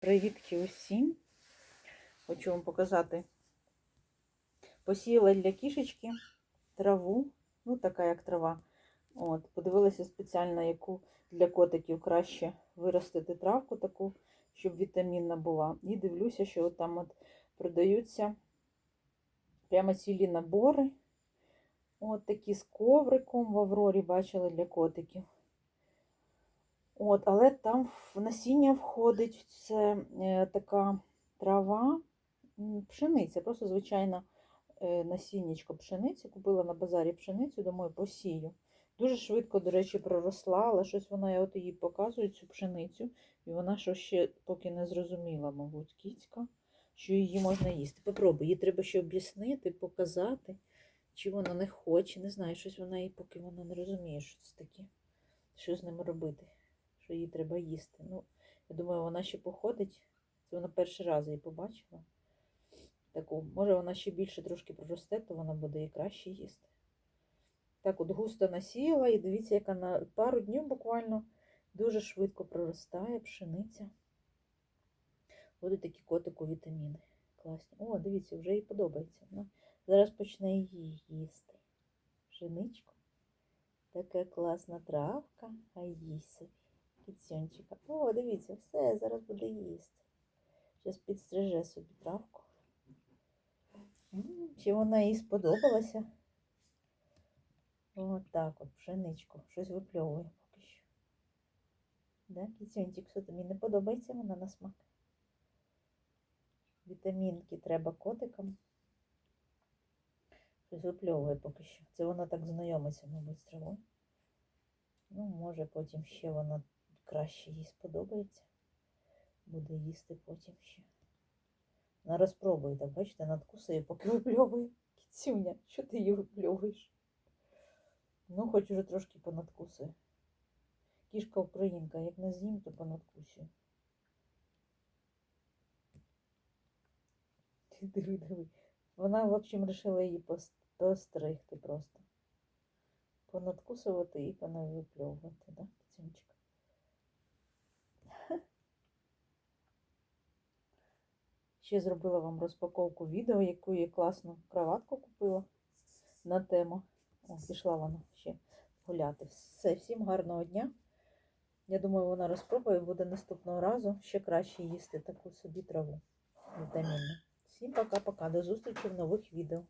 Привітки усім! Хочу вам показати. Посіяла для кішечки траву, ну така як трава. От, подивилася спеціально, яку для котиків краще виростити травку таку, щоб вітамінна була. І дивлюся, що там от продаються прямо цілі набори. От такі з ковриком в Аврорі бачила для котиків. От, але там в насіння входить це е, така трава, пшениця, просто звичайна е, насіннячко пшениці. Купила на базарі пшеницю, думаю, посію. Дуже швидко, до речі, проросла, але щось вона, я от їй показую, цю пшеницю, і вона що ще поки не зрозуміла, мабуть, кіцька, що її можна їсти. Попробуй, їй треба ще об'яснити, показати, чи вона не хоче. Не знаю, щось вона їй, поки вона не розуміє, що це таке, що з ним робити що їй треба їсти. Ну, я думаю, вона ще походить. Це вона перший раз її побачила. Таку, може, вона ще більше трошки проросте, то вона буде і краще їсти. Так от густо насіяла, і дивіться, яка на пару днів буквально дуже швидко проростає пшениця. Будуть такі котику вітаміни. Класні. О, дивіться, вже їй подобається. Вона зараз почне її їсти. Пшеничку. Така класна травка, а їсть собі кіцюнчика. О, дивіться, все, зараз буде їсти. Зараз підстриже собі травку. Чи вона їй сподобалася? О, так от, пшеничку. Щось випльовує поки що. Да, кіцюнчик, що тобі не подобається вона на смак? Вітамінки треба котикам. Щось випльовує поки що. Це вона так знайомиться, мабуть, з травою. Ну, може, потім ще вона краще їй сподобається. Буде їсти потім ще. Вона розпробує, так бачите, надкусує, поки випльовує. Кіцюня, що ти її випльовуєш? Ну, хоч уже трошки понадкусує. Кішка українка, як не з'їм, то понадкусює. Ти диви, диви. Вона, в общем, вирішила її пос- постригти просто. Понадкусувати і понавипльовувати, да, Ще зробила вам розпаковку відео, яку я класну кроватку купила на тему. О, пішла вона ще гуляти. Все, всім гарного дня. Я думаю, вона розпробує буде наступного разу ще краще їсти таку собі траву вітамінну. Всім пока-пока. До зустрічі в нових відео.